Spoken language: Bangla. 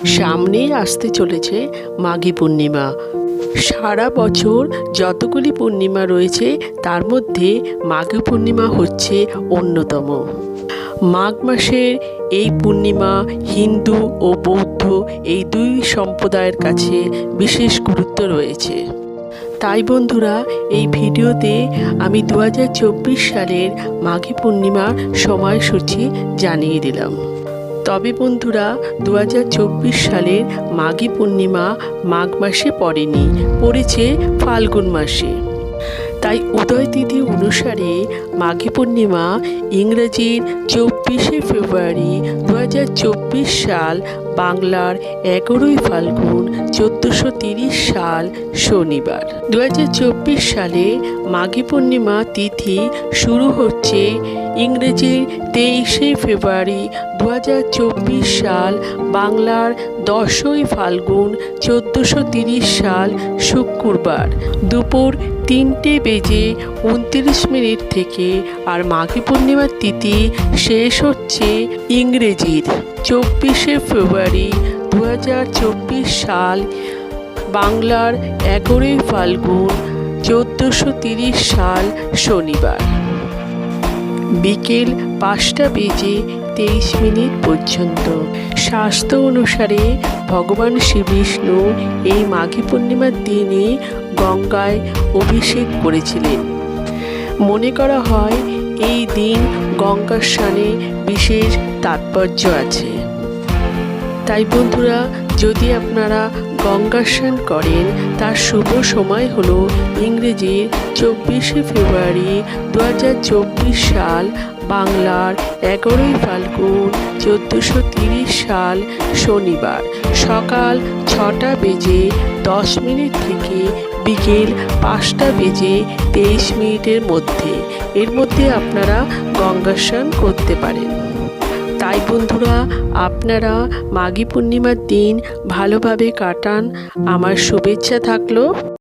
সামনেই আসতে চলেছে মাঘী পূর্ণিমা। সারা বছর যতগুলি পূর্ণিমা রয়েছে, তার মধ্যে মাঘী পূর্ণিমা হচ্ছে অন্যতম। মাঘ মাসের এই পূর্ণিমা হিন্দু ও বৌদ্ধ এই দুই সম্প্রদায়ের কাছে বিশেষ গুরুত্ব রয়েছে। তাই বন্ধুরা, এই ভিডিওতে আমি দু হাজার চব্বিশ সালের মাঘী পূর্ণিমার সময়সূচি জানিয়ে দিলাম। তবে বন্ধুরা দু হাজার চব্বিশ সালের মাঘী পূর্ণিমা মাঘ মাসে পড়েনি, পড়েছে ফাল্গুন মাসে। তাই উদয় তিথি অনুসারে মাঘী পূর্ণিমা ইংরেজির চব্বিশে ফেব্রুয়ারি দু হাজার চব্বিশ সাল বাংলার এগারোই ফাল্গুন চোদ্দোশো সাল শনিবার। দু হাজার চব্বিশ সালে মাঘী পূর্ণিমা তিথি শুরু হচ্ছে ইংরেজির তেইশে ফেব্রুয়ারি দু হাজার চব্বিশ সাল, বাংলার দশই ফাল্গুন চোদ্দোশো সাল, শুক্রবার। দুপুর তিনটে বেজে উনত্রিশ মিনিট থেকে আর মাঘী পূর্ণিমার তিথি শেষ হচ্ছে ইংরেজির। চব্বিশে ফেব্রুয়ারি দু হাজার চব্বিশ সাল, বাংলার এগারোই ফাল্গুন চোদ্দোশো সাল, শনিবার। বিকেল পাঁচটা বেজে তেইশ মিনিট পর্যন্ত। শাস্ত্র অনুসারে ভগবান শ্রী বিষ্ণু এই মাঘী পূর্ণিমার দিনে গঙ্গায় অভিষেক করেছিলেন। মনে করা হয় এই দিন গঙ্গা স্নানে বিশেষ তাৎপর্য আছে। তাই বন্ধুরা যদি আপনারা গঙ্গা স্নান করেন, তার শুভ সময় হলো ইংরেজির চব্বিশে ফেব্রুয়ারি দু হাজার চব্বিশ সাল, বাংলার এগারোই ফাল্গুন চোদ্দোশো তিরিশ সাল, শনিবার। সকাল ছটা বেজে দশ মিনিট থেকে বিকেল পাঁচটা বেজে তেইশ মিনিটের মধ্যে। এর মধ্যে আপনারা গঙ্গা স্নান করতে পারেন। তাই বন্ধুরা আপনারা মাঘী পূর্ণিমার দিন ভালোভাবে কাটান। আমার শুভেচ্ছা থাকল।